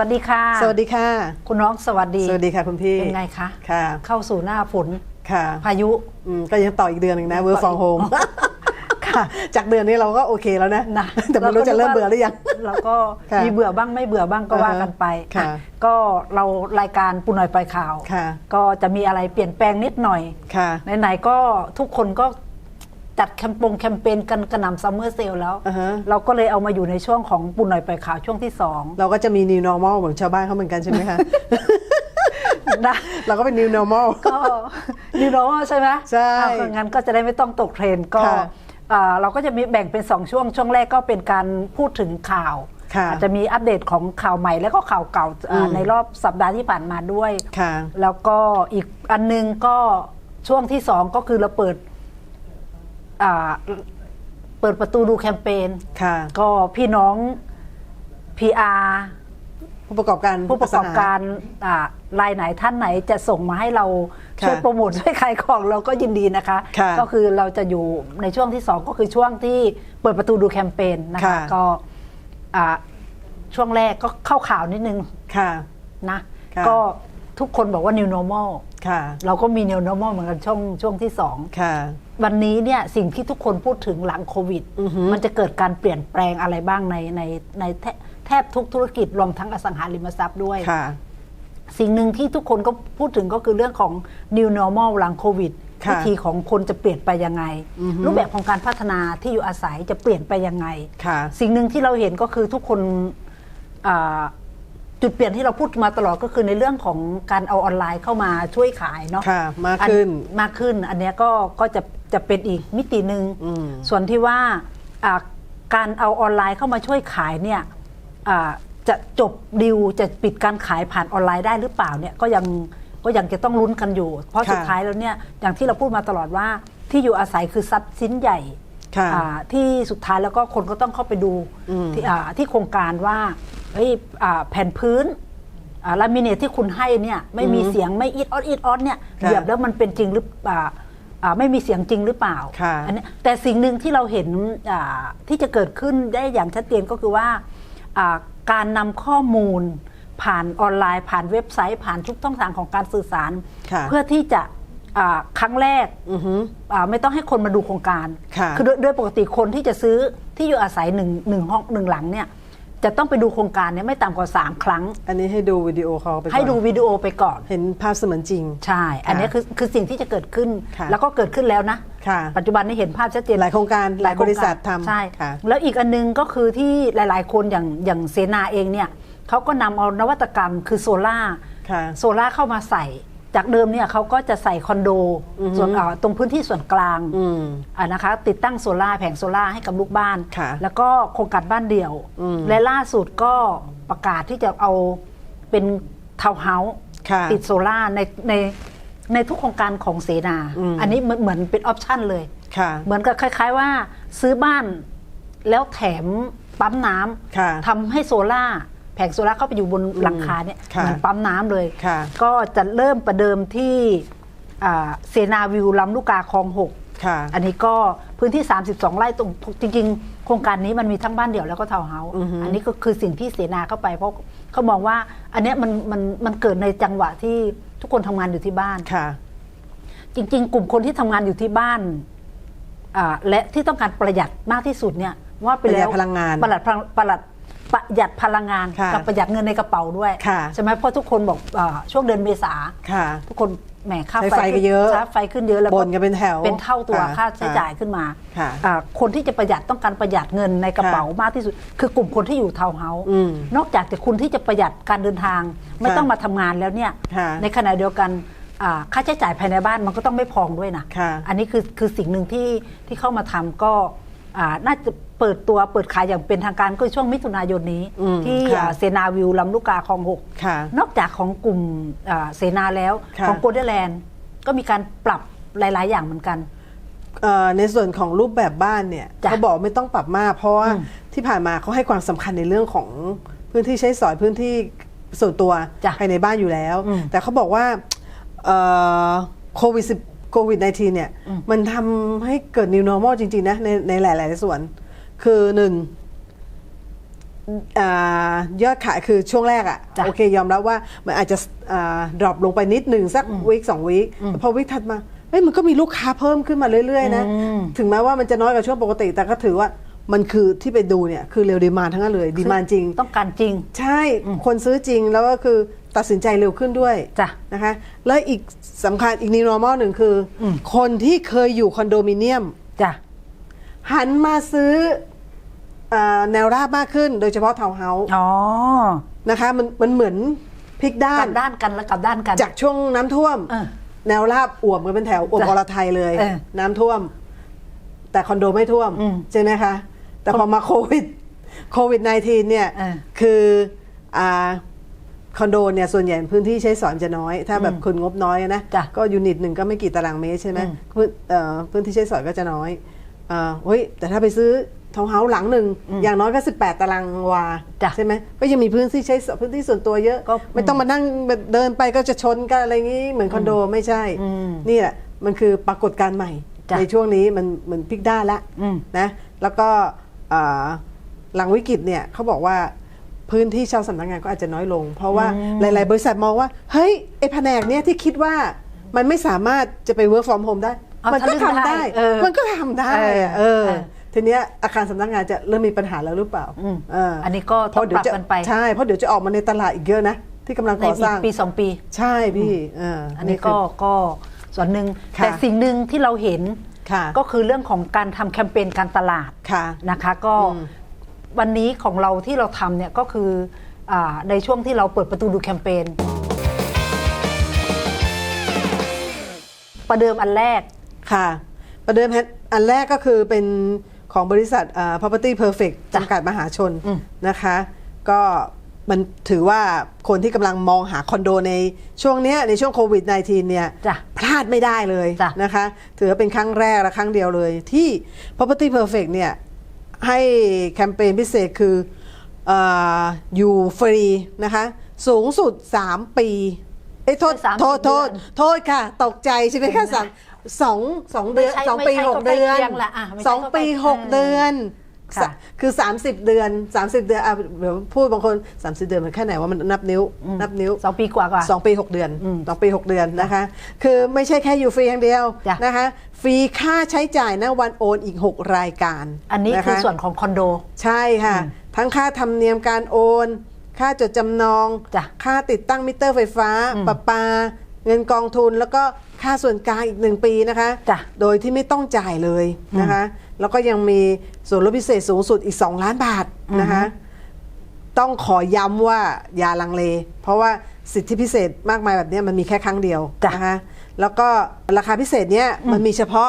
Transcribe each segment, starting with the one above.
สวัสดีค่ะ สวัสดีค่ะ คุณน้องสวัสดี สวัสดีค่ะคุณพี่ เป็นไงคะ ค่ะ เข้าสู่หน้าฝน ค่ะ พายุอืมก็ยังต่ออีกเดือนหนึ่งนะ work ต่อ from home ค่ะ จากเดือนนี้เราก็โอเคแล้วนะนะ แต่ไม่รู้จะเริ่มเบื่อหรือยัง เราก็ค่ะมีเบื่อบ้างไม่เบื่อบ้างก็ว่ากันไปค่ะอะก็เรารายการปูหน่อยปล่อยข่าวค่ะก็จะมีอะไรเปลี่ยนแปลงนิดหน่อยค่ะไหนๆก็ทุกคนก็ จัดแคมปงแคมเปญกันกระหน่ำซัมเมอร์เซลแล้ว อ่าฮะ เราก็เลยเอามาอยู่ในช่วงของปูหน่อยปล่อยข่าวช่วงที่สอง เราก็จะมี new normal เหมือนชาวบ้านเขาเหมือนกันใช่ไหมคะนะเราก็เป็น new normal ก็นิวโนใช่ไหมใช่อะงั้นก็จะได้ไม่ต้องตกเทรนด์ก็ค่ะอ่าเราก็จะมีแบ่งเป็น 2 ช่วง ช่วงแรกก็เป็นการพูดถึงข่าว ค่ะอาจจะมีอัปเดตของข่าวใหม่แล้วก็ข่าวเก่าอ่าอืม ในรอบสัปดาห์ที่ผ่านมาด้วย ค่ะ แล้วก็อีกอันหนึงก็ช่วงที่สองก็คือเราเปิดอ่า เปิดประตูดูแคมเปญค่ะ ก็พี่น้อง PR ผู้ประกอบการผู้ประกอบการอ่ารายไหนท่านไหนจะส่งมาให้เราค่ะช่วยโปรโมทช่วยขายของเราก็ยินดีนะคะค่ะก็คือเราจะอยู่ในช่วงที่2ก็คือช่วงที่เปิดประตูดูแคมเปญนะคะค่ะก็อ่าช่วงแรกก็เข้าข่าวนิดนึงค่ะนะค่ะก็ทุกคนบอกว่า new normal ค่ะเราก็มี new normal เหมือนกันช่วงช่วงที่2ค่ะ วันนี้เนี่ยสิ่งที่ทุกคนพูดถึงหลังโควิดอือหือมันจะเกิดการเปลี่ยนแปลงอะไรบ้างในในในแทแทบทุกธุรกิจรวมทั้งอสังหาริมทรัพย์ด้วยค่ะ สิ่งหนึ่งที่ทุกคนก็พูดถึงก็คือเรื่องของ new normal หลังโควิดค่ะวิธีของคนจะเปลี่ยนไปยังไงอือฮึรูปแบบของการพัฒนาที่อยู่อาศัยจะเปลี่ยนไปยังไงค่ะสิ่งหนึ่งที่เราเห็นก็คือทุกคนอ่า จุดเปลี่ยนที่เราพูดมาตลอดก็คือในเรื่องของการเอาออนไลน์เข้ามาช่วยขายเนาะค่ะมากขึ้นอัมากขึ้น อันเนี้ยก็ก็จะจะเป็นอีกมิติหนึ่งอืมส่วนที่ว่าอ่าการเอาออนไลน์เข้ามาช่วยขายเนี่ยอ่าจะจบดิวจะปิดการขายผ่านออนไลน์ได้หรือเปล่าเนี่ยก็ยังก็ยังจะต้องลุ้นกันอยู่ เพราะค่ะสุดท้ายแล้วเนี่ยอย่างที่เราพูดมาตลอดว่าที่อยู่อาศัยคือทรัพย์สินใหญ่ค่ะอ่า ที่สุดท้ายแล้วก็คนก็ต้องเข้าไปดูอืมที่อ่าที่โครงการว่าเอ้ยอ่าแผ่นพื้นลามิเนตที่คุณให้เนี่ยไม่มีเสียงไม่อีดออดอีดออดเนี่ยค่ะเหยียบแล้วมันเป็นจริงหรืออ่าอ่าไม่มีเสียงจริงหรือเปล่าค่ะอันนี้แต่สิ่งหนึ่งที่เราเห็นอ่าที่จะเกิดขึ้นได้อย่างชัดเจนก็คือว่าอ่าการนำข้อมูลผ่านออนไลน์ ผ่านเว็บไซต์ ผ่านทุกช่องทางของการสื่อสารค่ะเพื่อที่จะอ่า ครั้งแรกอือหืออ่าไม่ต้องให้คนมาดูโครงการค่ะอโดยโดยปกติคนที่จะซื้อที่อยู่อาศัยหนึ่งหนึ่งห้องหนึ่งหลังเนี่ยจะต้องไปดูโครงการเนี่ยไม่ต่ำกว่า 3 ครั้ง อันนี้ให้ดูวิดีโอคอลไปก่อนให้ดูวิดีโอไปก่อน เห็นภาพเสมือนจริง ใช่ อันนี้คือคือสิ่งที่จะเกิดขึ้นค่ะแล้วก็เกิดขึ้นแล้วนะค่ะปัจจุบันนี้เห็นภาพชัดเจน หลายโครงการ หลายบริษัททำใช่ค่ะแล้วอีกอันนึงก็คือที่หลาย ๆ คนอย่างอย่างเสนาเองเนี่ยเขาก็นำเอานวัตกรรมคือโซล่าค่ะโซล่าเข้ามาใส่ จากเดิมเนี่ยเขาก็จะใส่คอนโดอือฮึส่วนอ่าตรงพื้นที่ส่วนกลางอืม อ่านะคะติดตั้งโซล่าร์แผงโซล่าร์ให้กับลูกบ้าน ค่ะแล้วก็โครงการบ้านเดี่ยว อืม และล่าสุดก็ประกาศที่จะเอาเป็นทาวน์เฮาส์ ค่ะ ติดโซล่าร์ในในในทุกโครงการของเสนา อืม อันนี้เหมือนเหมือนเป็นออปชั่นเลย ค่ะ เหมือนกับคล้าย ๆว่าซื้อบ้านแล้วแถมปั๊มน้ค่ะำทำให้โซล่าร์แผ งโซล่าร์เข้าไปอยู่บนหลังคาเนี่ยค่ะเหมือนปั๊มน้ำเลยค่ะก็จะเริ่มประเดิมที่อ่าเสนาวิวลำลูกกาคลองหกค่ะอันนี้ก็พื้นที่ 32 ไร่ตรงจริง ๆ โครงการนี้มันมีทั้งบ้านเดี่ยวแล้วก็ทาวน์เฮาส์อือฮึอันนี้ก็คือสิ่งที่เสนาเข้าไป เพราะเขามองว่า อันเนี้ยมันมันมันเกิดในจังหวะที่ทุกคนทำงานอยู่ที่บ้านค่ะ จริง ๆ กลุ่มคนที่ทำงานอยู่ที่บ้านอ่าและที่ต้องการประหยัดมากที่สุดเนี่ย ว่าไปแล้วประหยัดพลังงานประหยัดพลังประหยัด ประหยัดพลังงานค่ะกับประหยัดเงินในกระเป๋าด้วยค่ะใช่ไหมเพราะทุกคนบอกอาช่วงเดือนเมษาค่ะทุกคนแหมค่าใช้ไฟไฟก็เยอะค่าไฟขึ้นเยอะแล้วบ่นกันเป็นแถวเป็นเท่าตัวค่ะค่าใช้จ่ายขึ้นมาค่ะอ่าคนที่จะประหยัดต้องการประหยัดเงินในกระเป๋ามากที่สุด คือกลุ่มคนที่อยู่ทาวน์เฮาส์อืมนอกจากแต่คุณที่จะประหยัดการเดินทาง ไม่ค่ะต้องมาทำงานแล้วเนี่ยค่ะในขณะเดียวกันอ่าค่าใช้จ่ายภายในบ้านมันก็ต้องไม่พองด้วยนะ ค่ะ อันนี้คือคือสิ่งหนึ่งที่ที่เข้ามาทำก็อ่าน่าจะ เปิดตัวเปิดขายอย่างเป็นทางการก็ช่วงมิถุนายนนี้อืมที่ค่ะอ่าเซนาวิวลำลูกกาคลองหกค่ะนอกจากของกลุ่มอ่าเสนาแล้วค่ะของโกลเด้นแลนด์ก็มีการปรับหลาย ๆ อย่างเหมือนกันเอ่อในส่วนของรูปแบบบ้านเนี่ยจ้ะเขาบอกไม่ต้องปรับมาก เพราะว่าอืมที่ผ่านมาเขาให้ความสำคัญในเรื่องของพื้นที่ใช้สอยพื้นที่ส่วนตัวจ้ะภายในบ้านอยู่แล้วอืมแต่เขาบอกว่าเอ่อโควิด10โควิด -19 เนี่ยอืมมันทำให้เกิด new normal จริง ๆ นะ ในในหลาย ๆ ส่วน คือหนึ่งอายอดขายคือช่วงแรกอะจ้ะโอเคยอมรับว่ามันอาจจะดรอปลงไปนิดหนึ่งสักวีคสองวีคแต่พอวีคถัดมาเฮ้ยมันก็มีลูกค้าเพิ่มขึ้นมาเรื่อยๆนะอืมถึงแม้ว่ามันจะน้อยกว่าช่วงปกติ แต่ก็ถือว่ามันคือที่ไปดูเนี่ยคือเร็วดีมานทั้งนั้นเลยดีมานจริง ต้องการจริง ใช่คนซื้อจริงแล้วก็คือตัดสินใจเร็วขึ้นด้วยจ้ะนะคะแล้วอีกสำคัญอีก new normal หนึ่งคืออคนที่เคยอยู่คอนโดมิเนียมจ้ะหันมาซื้อเออ แนวราบมากขึ้นโดยเฉพาะทาวน์เฮาส์อ๋อนะคะมันมันเหมือนพลิกด้ากลันบด้านกันแล้วกลับด้านกัน จากช่วงน้ำท่วมเออแนวราบอวบกันเป็นแถวอวบจ้ะอรไทยเลยเออน้ำท่วม แต่คอนโดไม่ท่วมอืมใช่ไหมคะ แต่พอมาโควิดโควิด -19 เนี่ยเออคืออ่าคอนโดเนี่ยส่วนใหญ่พื้นที่ใช้สอยจะน้อย ถ้าแบบคนงบน้อยนะจ้ะก็ยูนิตหนึ่งก็ไม่กี่ตารางเมตรใช่ไหมอืมพื้นเอ่อพื้นที่ใช้สอยก็จะน้อยอ่าเฮ้ยแต่ถ้าไปซื้อ ทาวน์เฮาส์หลังหนึ่งอย่างน้อยก็ 18 ตารางวาจ้ะใช่ไหมก็ยังมีพื้นที่ใช้สอยพื้นที่ส่วนตัวเยอะก็ไม่ต้องมานั่งเดินไปก็จะชนกันอะไรงี้เหมือนคอนโดไม่ใช่อืมนี่แหละมันคือปรากฏการณ์ใหม่จ้ะในช่วงนี้มันเหมือนพลิกด้านละอืมนะแล้วก็อ่าหลังวิกฤตเนี่ยเขาบอกว่าพื้นที่เช่าสำนักงานก็อาจจะน้อยลง เพราะว่าหลาย ๆ บริษัทมองว่า เฮ้ยไอ้แผนกเนี่ยที่คิดว่ามันไม่สามารถจะไป work from home ได้เอามันก็ทะลึ่งทำได้ได้เออมันก็ทำได้เอออะเออเออ ทีเนี้ยอาคารสำนักงานจะเริ่มมีปัญหาแล้วหรือเปล่าอืมเอออันนี้ก็ต้องเพราะเดี๋ยวจะปรับกันไปใช่เพราะเดี๋ยวจะออกมาในตลาดอีกเยอะนะที่กำลังในก่ออีสร้ากงปีสองปี ใช่พี่เอออัอันนี้ก็ก็ส่วนหนึ่งค่ะแต่สิ่งหนึ่งที่เราเห็นค่ะก็คือเรื่องของการทำแคมเปญการตลาดค่ะนะคะก็อืมวันนี้ของเราที่เราทำเนี่ยก็คืออาในช่วงที่เราเปิดประตูดูแคมเปญประเดิมอันแรกค่ะ ประเดิมอันแรกก็คือเป็น ของบริษัทอ่า property perfect จ้ะจำกัดมหาชนอืมนะคะ ก็มันถือว่าคนที่กำลังมองหาคอนโดในช่วงเนี้ยในช่วงโควิด -19 เนี่ยจ้ะพลาดไม่ได้เลยจ้ะนะคะ ถือว่าเป็นครั้งแรกและครั้งเดียวเลยที่ property perfect เนี่ยให้แคมเปญพิเศษคือเอออยู่ฟรีนะคะ สูงสุด 3 ปีเอ้ยโทษสามสิบโทษ โทษเดือนโทษค่ะ ตกใจใช่ไหมคะสาม สองสองเดือนไม่ใช่สองปีไม่ใช่หกเดือนก็ใกล้เคียงแหละอะไม่ใช่สองก็ปีใกล้หกเดือนค่ะสะคือ 30 เดือน 30 เดือนอะเดี๋ยวพูดบางคน 30 เดือนมันแค่ไหนว่ามันนับนิ้ว นับนิ้วสองปีกว่ากว่าสองปีหกเดือนอืมสองปีหกเดือนนะคะ คือไม่ใช่แค่อยู่ฟรีอย่างเดียวจ้ะนะคะ ฟรีค่าใช้จ่ายณวันโอนอีก 6 รายการ อันนี้ะะคือส่วนของคอนโด ใช่ค่ะ ทั้งค่าธรรมเนียมการโอน ค่าจดจำนองจ้ะค่าติดตั้งมิเตอร์ไฟฟ้าอืมประปา เงินกองทุนแล้วก็ ค่าส่วนกลางอีกหนึ่งปีนะคะ จ้ะ โดยที่ไม่ต้องจ่ายเลยนะคะ แล้วก็ยังมีส่วนลดพิเศษสูงสุดอีก 2 ล้านบาทนะคะ ต้องขอย้ำว่าอย่าลังเล เพราะว่าสิทธิพิเศษมากมายแบบเนี้ยมันมีแค่ครั้งเดียวจ้ะ นะคะ แล้วก็ราคาพิเศษเนี้ยมันมีเฉพาะ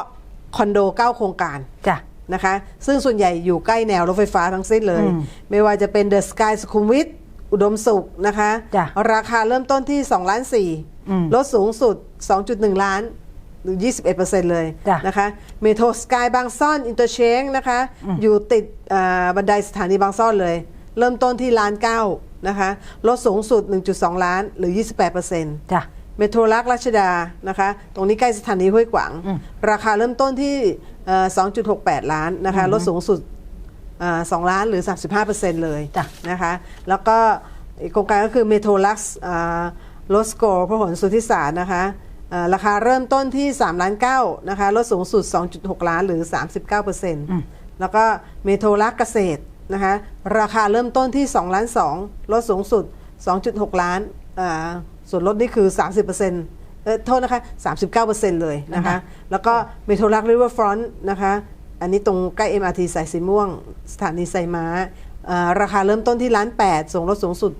คอนโด 9 โครงการ จ้ะ นะคะ ซึ่งส่วนใหญ่อยู่ใกล้แนวรถไฟฟ้าทั้งสิ้นเลย อืมไม่ว่าจะเป็นเดอะสกายสุขุมวิทอุดมสุขนะคะ จ้ะราคาเริ่มต้นที่2ล้านอืม 4ลดสูงสุด 2.1 ล้านหรือ 21%เลยจ้ะนะคะ เมโทรสกายบางซ่อน อินเตอร์เชงนะคะ อยู่ติดอ่าบันไดสถานีบางซ่อนเลย เริ่มต้นที่ล้านเก้านะคะ ลดสูงสุด 1.2 ล้านหรือ 28%จ้ะเมโทรลักษณ์รัชดานะคะ ตรงนี้ใกล้สถานีห้วยขวาง ราคาเริ่มต้นที่เอ่อ2.68 ล้านนะคะ ลดสูงสุดเอ่อ2ล้านหรือ 35%เลยจ้ะนะคะ แล้วก็อีกโครงการก็คือเมโทรลักซ์ลดสกอร์พหลสุทธิสารนะคะเอ่อ ราคาเริ่มต้นที่3ล้าน9นะคะลดสูงสุด 2.6 ล้านหรือ 39%แล้วก็เมโทรลักษณ์เกษตรนะคะราคาเริ่มต้นที่2ล้าน2ลดสูงสุด 2.6 ล้านอ่าส่วนลดนี่คือ 30%เออโทษนะคะ 39%เลยนะคะ แล้วก็เมโทรลักริเวอร์ฟรอนต์นะคะอันนี้ตรงใกล้ MRT สายสีม่วง สถานีไซม้าเอ่อราคาเริ่มต้นที่ล้าน8ส่งลดสูงสุด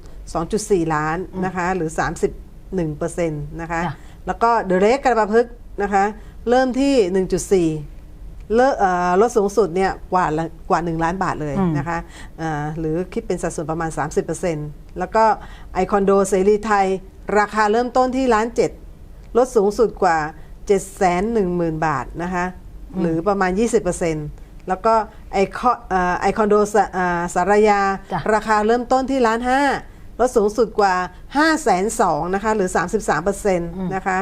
2.4 ล้านนะคะหรือ 31%นะคะจ้ะแล้วก็เดเรกกระบะพึกษ์นะคะ เริ่มที่ 1.4เลิกเอ่อลดสูงสุดเนี่ยกว่าละกว่า 1 ล้านบาทเลยอืมนะคะเอ่อหรือคิดเป็นสัดส่วนประมาณ 30%แล้วก็ไอคอนโดเสรีไทย ราคาเริ่มต้นที่ล้านเจ็ดลดสูงสุดกว่า 710,000 บาทนะคะ หรือประมาณ 20%แล้วก็ไอคอนเอ่อไอคอนโดสะอ่าสารยาจ้ะราคาเริ่มต้นที่ล้านห้า ลดสูงสุดกว่า 5 2 0 0 0นะคะหรือ 33%นะคะ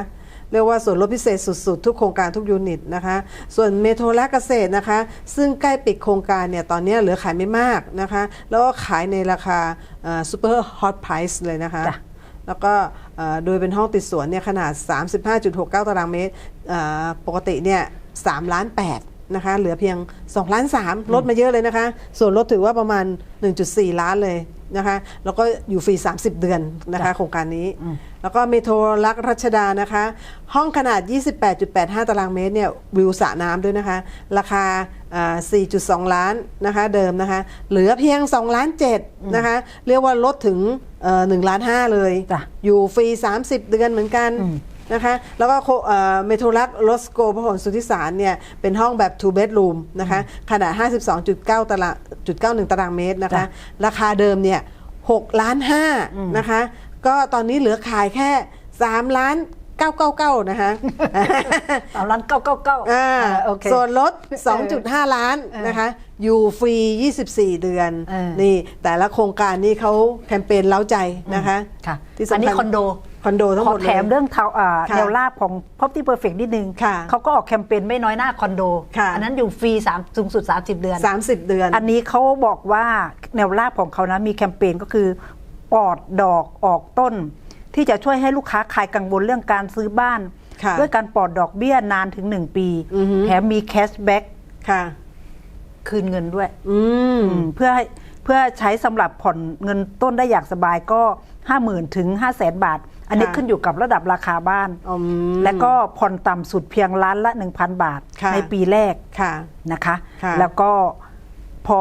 เรียกว่าส่วนลดพิเศษสุดๆ ทุกโครงการทุกยูนิตนะคะ ส่วนเมโทรและเกษตรนะคะ ซึ่งใกล้ปิดโครงการเนี่ย ตอนนี้เหลือขายไม่มากนะคะ แล้วก็ขายในราคาซูเปอร์ฮอตไพรส์เลยนะคะจ้ะแล้วก็เอ่อโดยเป็นห้องติดสวนเนี่ย ขนาด 35.69 ตารางเมตรเอ่อปกติเนี่ย3ล้าน8นะคะ เหลือเพียง 2 ล้าน 3 ลดมาเยอะเลยนะคะ ส่วนลดถือว่าประมาณ 1.4 ล้านเลย นะคะแล้วก็อยู่ฟรี 30 เดือนนะคะจ้ะโครงการนี้ แล้วก็เมโทรลักษณ์รัชดานะคะ ห้องขนาด 28.85 ตารางเมตรเนี่ยวิวสระน้ำด้วยนะคะ ราคาอ่า4.2 ล้านนะคะเดิมนะคะ เหลือเพียง 2 ล้าน7นะคะ เรียกว่าลดถึงเอ่อ1ล้าน5เลยจ้ะอยู่ฟรี 30 เดือนเหมือนกัน นะคะแล้วก็โคเอ่อเมโทรลักโลสโกพหลสุทธิสารเนี่ยเป็นห้องแบบ two bedroom นะคะขนาด 52.9ตารางจุด91ตารางเมตรนะคะจ้ะราคาเดิมเนี่ย6ล้าน5นะคะก็ตอนนี้เหลือขายแค่3ล้าน 999 นะคะสามล้านเก้าเก้าเก้าอ่าโอเคส่วนลด 2.5 ล้านนะคะ อยู่ฟรี 24 เดือนเออนี่แต่ละโครงการนี่เขาแคมเปญเล้าใจนะคะค่ะที่สำคัญอันนี้คอนโดคอนโดทั้งขหอมดเลยแถมเรื่องเทาอ่าค่ะแนวราบของ Property Perfect นิดนึงค่ะเขาก็ออกแคมเปญไม่น้อยหน้าคอนโดค่ะอันั้นอยู่ฟรี3สูงสุด 30 เดือน 30 เดือน อันนี้เขาบอกว่าแนวราบของเขานะมีแคมเปญก็คือปลอดดอกออกต้น ที่จะช่วยให้ลูกค้าคลายกังวลเรื่องการซื้อบ้านค่ะด้วยการปลอดดอกเบี้ยนานถึง1ปีอือฮึแถมมีแคชแบ็กค่ะคืนเงินด้วยอืมอืมเพื่อให้เพื่อใช้สำหรับผ่อนเงินต้นได้อย่างสบายก็50,000ถึง5 0 0แสนบาท อันนี้ค่ะขึ้นอยู่กับระดับราคาบ้านอืมและก็ผ่อนต่ำสุดเพียงล้านละ1,000บาทค่ะในปีแรกค่ะนะคะค่ะแล้วก็พอ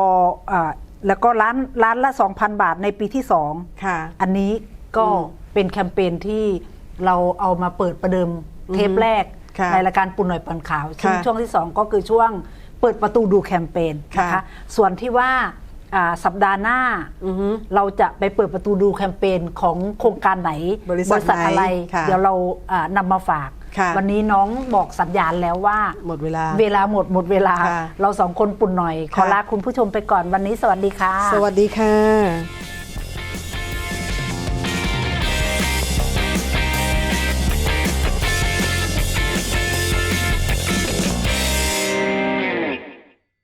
อาแล้วก็ล้านล้านละ2,000บาทในปีที่2ค่ะอันนี้ก็อืม เป็นแคมเปญที่เราเอามาเปิดประเดิมเทปแรกค่ะในรายการปุ่นหน่อยปันข่าวซึ่งค่ะช่วงที่ 2 ก็คือช่วงเปิดประตูดูแคมเปญนะค่ะคะส่วนที่ว่าอ่าสัปดาห์หน้าอือฮึเราจะไปเปิดประตูดูแคมเปญของโครงการไหน บริษัทอะไรไหนค่ะเดี๋ยวเราอ่านำมาฝากค่ะวันนี้น้องบอกสัญญาณแล้วว่าหมดเวลา เวลาหมดหมดเวลาค่ะเราสองคนปุ่นหน่อย ขอค่ะลาคุณผู้ชมไปก่อนวันนี้สวัสดีค่ะ สวัสดีค่ะ